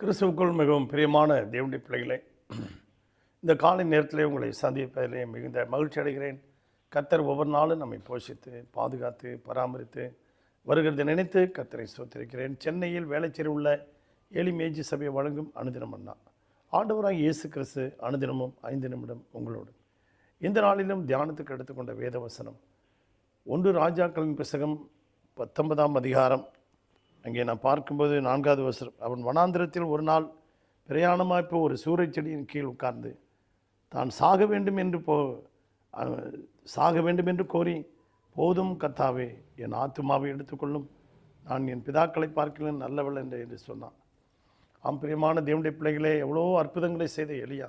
கிறிஸ்துவுக்குள் மிகவும் பிரியமான தேவனுடைய பிள்ளைகளே இந்த காலை நேரத்தில் உங்களை சந்திப்பதிலே மிகுந்த மகிழ்ச்சி அடைகிறேன். கத்தர் ஒவ்வொரு நாளும் நம்மை போஷித்து பாதுகாத்து பராமரித்து வருகிறதை நினைத்து கத்தரை சோத்திருக்கிறேன் சென்னையில் வேலைச்சேரி உள்ள ஏழி மேஜி சபையை வழங்கும் அனுதினம் அண்ணா. ஆண்டவராக இயேசு கிறிஸ்து அனுதினமும் ஐந்து நிமிடம் உங்களோடு. இந்த நாளிலும் தியானத்துக்கு எடுத்துக்கொண்ட வேதவசனம். ஒன்று ராஜாக்களின் புஸ்தகம் பத்தொன்பதாம் அதிகாரம் அங்கே நான் பார்க்கும்போது நான்காவது வசனம் அவன் வனாந்திரத்தில் ஒரு நாள் பிரயாணமாய் போ ஒரு சூறை செடியின் கீழ் உட்கார்ந்து தான் சாக வேண்டும் என்று போ சாக வேண்டும் என்று கோரி போதும் கத்தாவே என் ஆத்துமாவை எடுத்துக்கொள்ளும். நான் என் பிதாக்களை பார்க்கிறேன் நல்லவள் என்று என்று சொன்னான். ஆம் பிரியமான தேவனுடைய பிள்ளைகளே எவ்வளோ அற்புதங்களை செய்த எலியா.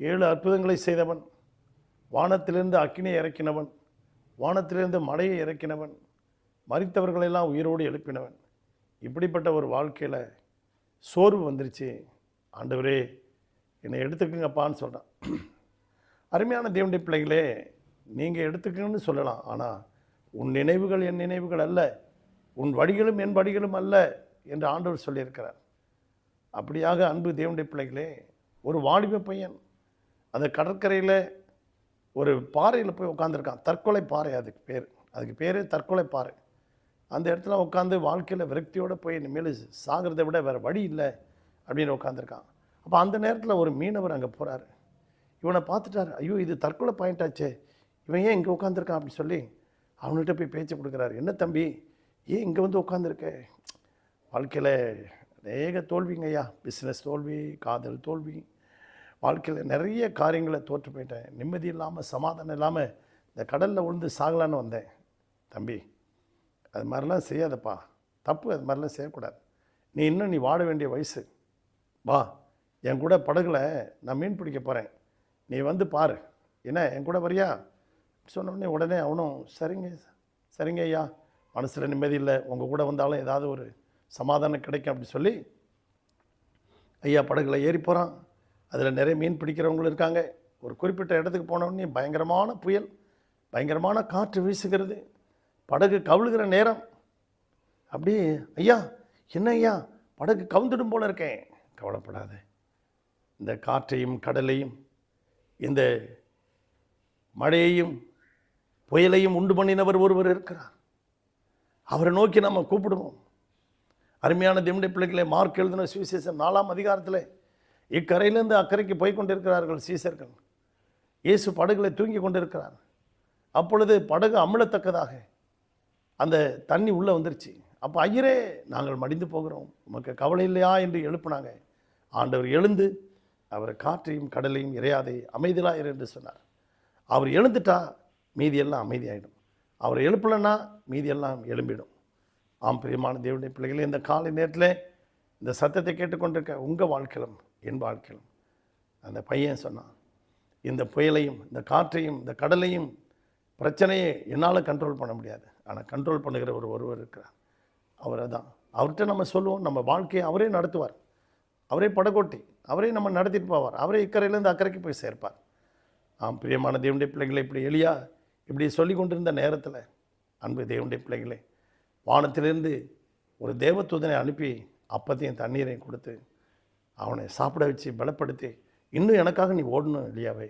ஏழு அற்புதங்களை செய்தவன். வானத்திலிருந்து அக்கினியை இறக்கினவன். வானத்திலிருந்து மழையை இறக்கினவன். மறித்தவர்களெல்லாம் உயிரோடு எழுப்பினவன். இப்படிப்பட்ட ஒரு வாழ்க்கையில் சோர்வு வந்துருச்சு. ஆண்டவரே என்னை எடுத்துக்கங்கப்பான்னு சொல்கிறான் அருமையான தேவனுடைய பிள்ளைகளே நீங்கள் எடுத்துக்கங்கன்னு சொல்லலாம். ஆனால் உன் நினைவுகள் என் நினைவுகள் அல்ல. உன் வழிகளும் என் வழிகளும் அல்ல என்று ஆண்டவர் சொல்லியிருக்கிறார். அப்படியாக அன்பு தேவனுடைய பிள்ளைகளே ஒரு வாலிப பையன் அந்த கடற்கரையில் ஒரு பாறையில் போய் உட்காந்துருக்கான் தற்கொலை பாறை அதுக்கு பேர். அதுக்கு பேரே தற்கொலை பாறை. அந்த இடத்துல உட்காந்து வாழ்க்கையில் விரக்தியோடு போய் இனிமேல் சாகிறத விட வேறு வழி இல்லை அப்படின்னு உட்காந்துருக்கான் அப்போ அந்த நேரத்தில் ஒரு மீனவர் அங்கே போகிறாரு இவனை பார்த்துட்டாரு ஐயோ இது தற்கொலை பாயிண்ட் ஆச்சே. இவன் ஏன் இங்கே உட்காந்துருக்கான் அப்படின்னு சொல்லி அவன்கிட்ட போய் பேச்சு கொடுக்குறாரு. என்ன தம்பி ஏன் இங்கே வந்து உட்காந்துருக்க வாழ்க்கையில் அநேக தோல்விங்க ஐயா. பிஸ்னஸ் தோல்வி காதல் தோல்வி. வாழ்க்கையில் நிறைய காரியங்களை தோற்று போயிட்டேன். நிம்மதி இல்லாமல் சமாதானம் இல்லாமல் இந்த கடலில் விழுந்து சாகலான்னு வந்தேன் தம்பி. அது மாதிரிலாம் செய்யாதப்பா. தப்பு அது மாதிரிலாம் செய்யக்கூடாது. நீ இன்னும் நீ வாட வேண்டிய வயசு. வா என் கூட படகுல நான் மீன் பிடிக்க போகிறேன் நீ வந்து பாரு. என்ன என் கூட வரியா? சொன்னோடனே உடனே அவனும் சரிங்க சரிங்க ஐயா. மனசில் நிம்மதி இல்லை. உங்கள் கூட வந்தாலும் ஏதாவது ஒரு சமாதானம் கிடைக்கும் அப்படி சொல்லி ஐயா படகுல ஏறி போகிறான் அதில் நிறைய மீன் பிடிக்கிறவங்களும் இருக்காங்க. ஒரு குறிப்பிட்ட இடத்துக்கு போனோடனே பயங்கரமான புயல். பயங்கரமான காற்று வீசுகிறது. படகு கவிழுகிற நேரம். அப்படியே ஐயா என்ன ஐயா? படகு கவுந்துடும் போல இருக்கேன் கவலைப்படாத. இந்த காற்றையும் கடலையும் இந்த மழையையும் புயலையும் உண்டு பண்ணினவர் ஒருவர் இருக்கிறார். அவரை நோக்கி நம்ம கூப்பிடுவோம். அருமையான தேவனுடைய பிள்ளைகளை மார்க் எழுதின சுவிசேஷம் நாலாம் அதிகாரத்தில் இக்கரையிலேருந்து அக்கறைக்கு போய் கொண்டிருக்கிறார்கள் சீசர்கள். இயேசு படகுல தூங்கி கொண்டிருக்கிறார். அப்பொழுது படகு அமிழத்தக்கதாக அந்த தண்ணி உள்ளே வந்துருச்சு. அப்போ ஐயரே நாங்கள் மடிந்து போகிறோம். உமக்கு கவலை இல்லையா என்று எழுப்புனாங்க. ஆண்டவர் எழுந்து அவர் காற்றையும் கடலையும் இறையாதே அமைதிலாயிரு என்று சொன்னார். அவர் எழுந்துட்டா மீதியெல்லாம் அமைதியாயிடும். அவர் எழுப்பலைன்னா மீதியெல்லாம் எழும்பிடும். ஆம் பிரியமான தேவனுடைய பிள்ளைகளே இந்த காலை நேரத்தில் இந்த சத்தத்தை கேட்டுக்கொண்டிருக்க உங்கள் வாழ்க்கையிலும் என் வாழ்க்கையிலும் அந்த பையன் சொன்னான் இந்த புயலையும் இந்த காற்றையும் இந்த கடலையும் பிரச்சனையை என்னால் கண்ட்ரோல் பண்ண முடியாது. ஆனால் கண்ட்ரோல் பண்ணுகிற ஒரு ஒருவர் இருக்கிறார். அவரை தான். அவர்கிட்ட நம்ம சொல்லுவோம் நம்ம வாழ்க்கையை அவரே நடத்துவார். அவரே படகோட்டி அவரே நம்ம நடத்திட்டு போவார். அவரே இக்கரையிலேருந்து அக்கறைக்கு போய் சேர்ப்பார். ஆம் பிரியமான தேவனுடைய பிள்ளைகளை இப்படி எளியா இப்படி சொல்லி கொண்டிருந்த நேரத்தில் அன்பு தேவனுடைய பிள்ளைகளே வானத்திலிருந்து ஒரு தேவதூதனை அனுப்பி அப்பத்தையும் தண்ணீரையும் கொடுத்து அவனை சாப்பிட வச்சு பலப்படுத்தி இன்னும் எனக்காக நீ ஓடணும் இல்லையாவே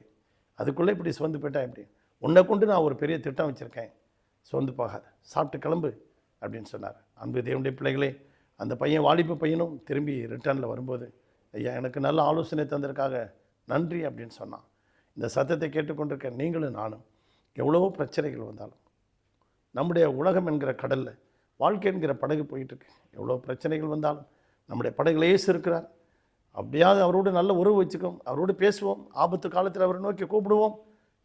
அதுக்குள்ளே இப்படி சோர்ந்து போயிட்டா எப்படி? உன்னை கொண்டு நான் ஒரு பெரிய திட்டம் வச்சுருக்கேன். சோர்ந்து போகாத. சாப்பிட்டு கிளம்பு அப்படின்னு சொன்னார். அன்பு தேவனுடைய பிள்ளைகளே அந்த பையன் வாலிப பையனும் திரும்பி ரிட்டர்னில் வரும்போது ஐயா எனக்கு நல்ல ஆலோசனை தந்ததுக்காக நன்றி அப்படின்னு சொன்னான். இந்த சத்தத்தை கேட்டுக்கொண்டிருக்க நீங்களும் நானும் எவ்வளவோ பிரச்சனைகள் வந்தாலும் நம்முடைய உலகம் என்கிற கடலில் வாழ்க்கை என்கிற படகு போயிட்டுருக்கு. எவ்வளோ பிரச்சனைகள் வந்தாலும் நம்முடைய படகுல ஏசு இருக்கிறார். அப்படியாவது அவரோடு நல்ல உறவு வச்சுக்கோம். அவரோடு பேசுவோம். ஆபத்து காலத்தில் அவரை நோக்கி கூப்பிடுவோம்.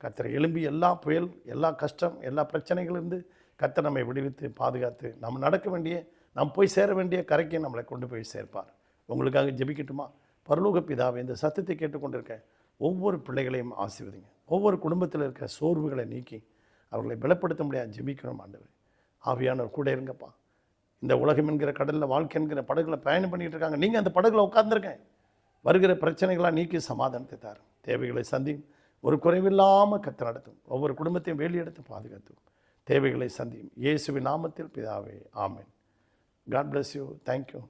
கத்தரை எழும்பி எல்லா புயல் எல்லா கஷ்டம் எல்லா பிரச்சனைகளிலிருந்து கத்தை நம்மை விடுவித்து பாதுகாத்து நம்ம நடக்க வேண்டிய நாம் போய் சேர வேண்டிய கரைக்கு நம்மளை கொண்டு போய் சேர்ப்பார். உங்களுக்காக ஜெபிக்கட்டுமா? பரலோக பிதாவை இந்த சத்தத்தை கேட்டுக்கொண்டிருக்கேன் ஒவ்வொரு பிள்ளைகளையும் ஆசீர்வதிங்க. ஒவ்வொரு குடும்பத்தில் இருக்க சோர்வுகளை நீக்கி அவர்களை பலப்படுத்த முடியாது ஜெபிக்கணும் ஆண்டவர். ஆவியானவர் கூட இருங்கப்பா. இந்த உலகம் என்கிற கடலில் வாழ்க்கை என்கிற படகுல பயணம் பண்ணிகிட்டு இருக்காங்க. நீங்கள் அந்த படகுல உட்காந்துருக்கேன் வருகிற பிரச்சனைகளாக நீக்கி சமாதானத்தை தாரும். தேவைகளை சந்தியும். ஒரு குறைவில்லாமல் கத்து நடத்தும். ஒவ்வொரு குடும்பத்தையும் வேலி எடுத்து பாதுகாத்தும். தேவைகளை சந்தியும். இயேசுவின் நாமத்தில் பிதாவே ஆமேன். God bless you thank you